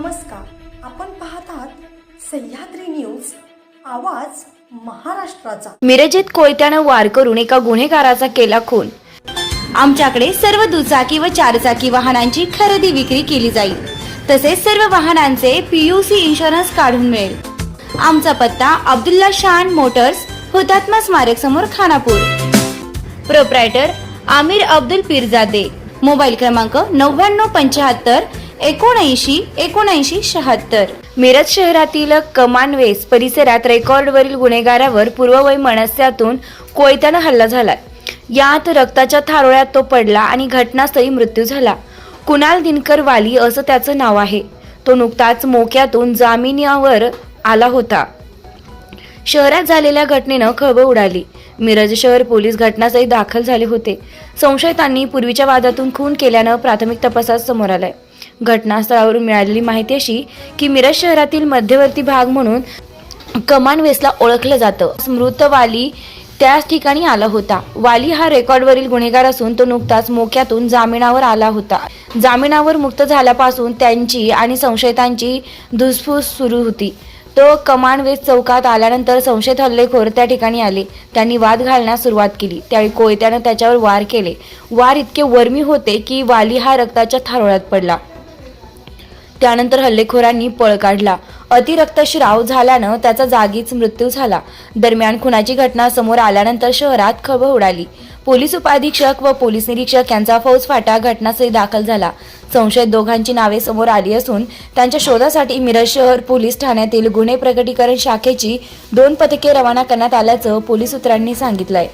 नमस्कार. आपण पाहत आहात सह्याद्री न्यूज आवाज महाराष्ट्राचा. मिरजेत कोयत्यानं वार करून एका गुन्हेगाराचा केला खून. आमच्याकडे सर्व दुचाकी व चारचाकी वाहनांची खरेदी विक्री केली जाईल. तसेच सर्व वाहनांचे पीयूसी इन्शुरन्स काढून मिळेल. आमचा पत्ता अब्दुल्ला शान मोटर्स हुतात्मा स्मारक समोर खानापूर. प्रोप्रायटर आमिर अब्दुल पीरजादे. मोबाईल क्रमांक नव्याण्णव पंच्याहत्तर एकोणऐंशी एकोणऐंशी शहात्तर. मिरज शहरातील कमानवेस परिसरात रेकॉर्डवरील गुन्हेगारावर पूर्ववय मनस्यातून कोयत्यानं हल्ला झाला. यात रक्ताच्या थारोळ्यात तो पडला आणि घटनास्थळी मृत्यू झाला. कुणाल दिनकर वाली असं त्याचं नाव आहे. तो नुकताच मोक्यातून जामिनावर आला होता. शहरात झालेल्या घटनेनं खळबळ उडाली. मिरज शहर पोलीस घटनास्थळी दाखल झाले होते. संशयितांनी पूर्वीच्या वादातून खून केल्यानं प्राथमिक तपासात समोर आलाय. घटनास्थळावरून मिळालेली माहिती अशी की मिरज शहरातील मध्यवर्ती भाग म्हणून कमान वेसला ओळखलं जातं. मृत वाली त्याच ठिकाणी आला होता. वाली हा रेकॉर्डवरील गुन्हेगार असून तो नुकताच मोक्यातून जामिनावर आला होता. जामिनावर मुक्त झाल्यापासून त्यांची आणि संशयितांची धुसफूस सुरू होती. तो कमानवेस चौकात आल्यानंतर संशयित हल्लेखोर त्या ठिकाणी आले. त्यांनी वाद घालण्यास सुरुवात केली. त्यावेळी कोयत्यानं त्याच्यावर वार केले. वार इतके वर्मी होते की वाली हा रक्ताच्या थारोळ्यात पडला. त्यानंतर हल्लेखोरांनी पळ काढला. अतिरक्तश्राव झाल्यानं त्याचा जागीच मृत्यू झाला. दरम्यान खुनाची घटना समोर आल्यानंतर शहरात खळबळ उडाली. पोलीस उपाधीक्षक व पोलीस निरीक्षक यांचा फौजफाटा घटनास्थळी दाखल झाला. संशयित दोघांची नावे समोर आली असून त्यांच्या शोधासाठी मिरज शहर पोलीस ठाण्यातील गुन्हे प्रकटीकरण शाखेची दोन पथके रवाना करण्यात आल्याचं पोलीस सूत्रांनी सांगितलंय.